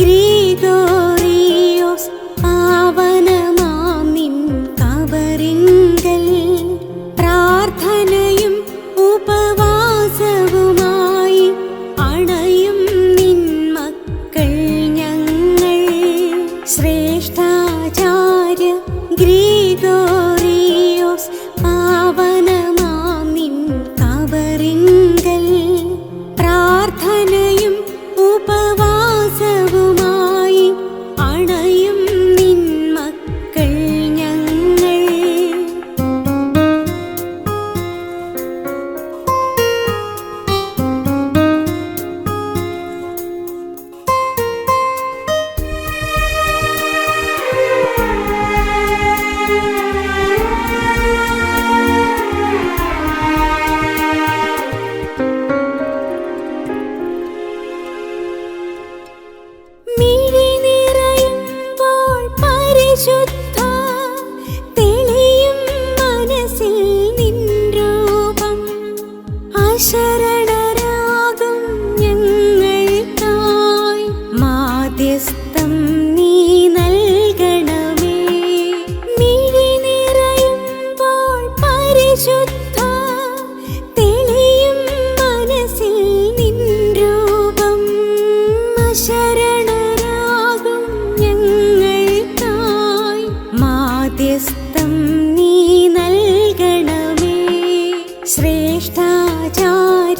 ഗ്രീഗോ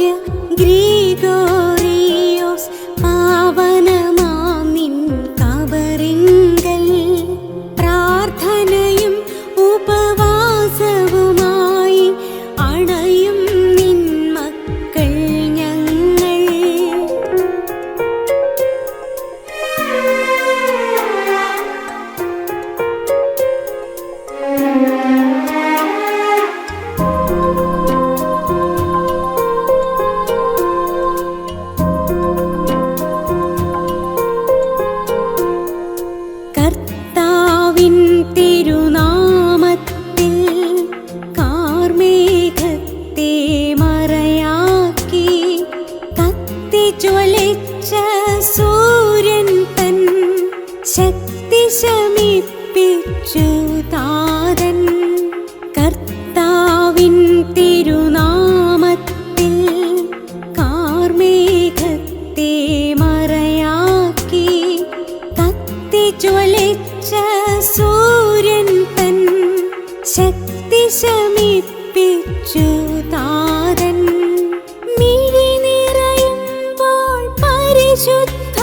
руки гріх. ശക്തി ശമിപ്പിച്ചു താരൻ. മിഴി നിറയുമ്പോൾ പരിശുദ്ധ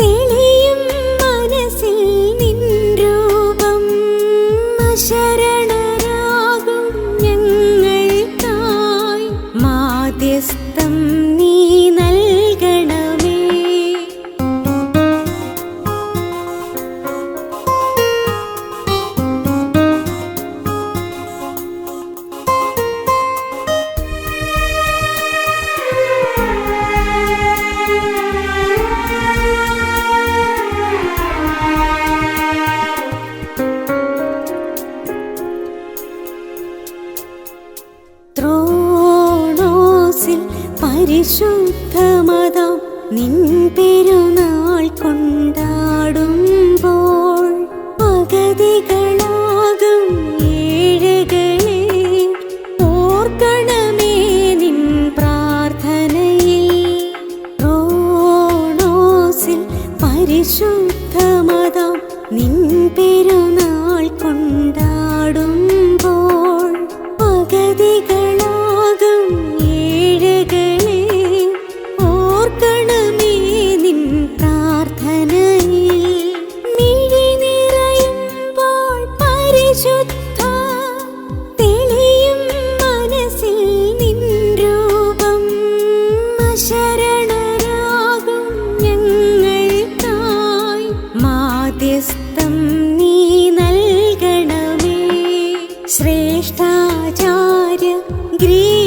തെളിയും മനസ്സിൽ നിൻ രൂപം ശരണരാകും ഞങ്ങൾക്കായി. മാധ്യസ്ഥ പരിശുദ്ധ പരിശുദ്ധമതം നിൻ പെരുന്നാൾ കൊണ്ടാടുമ്പോൾ അഗതികളാകും ഏഴകളെ. ഓർക്കണമേ നിൻ പ്രാർത്ഥനയിൽ. റോണോസിൽ പരിശുദ്ധമതം നിൻ alegria.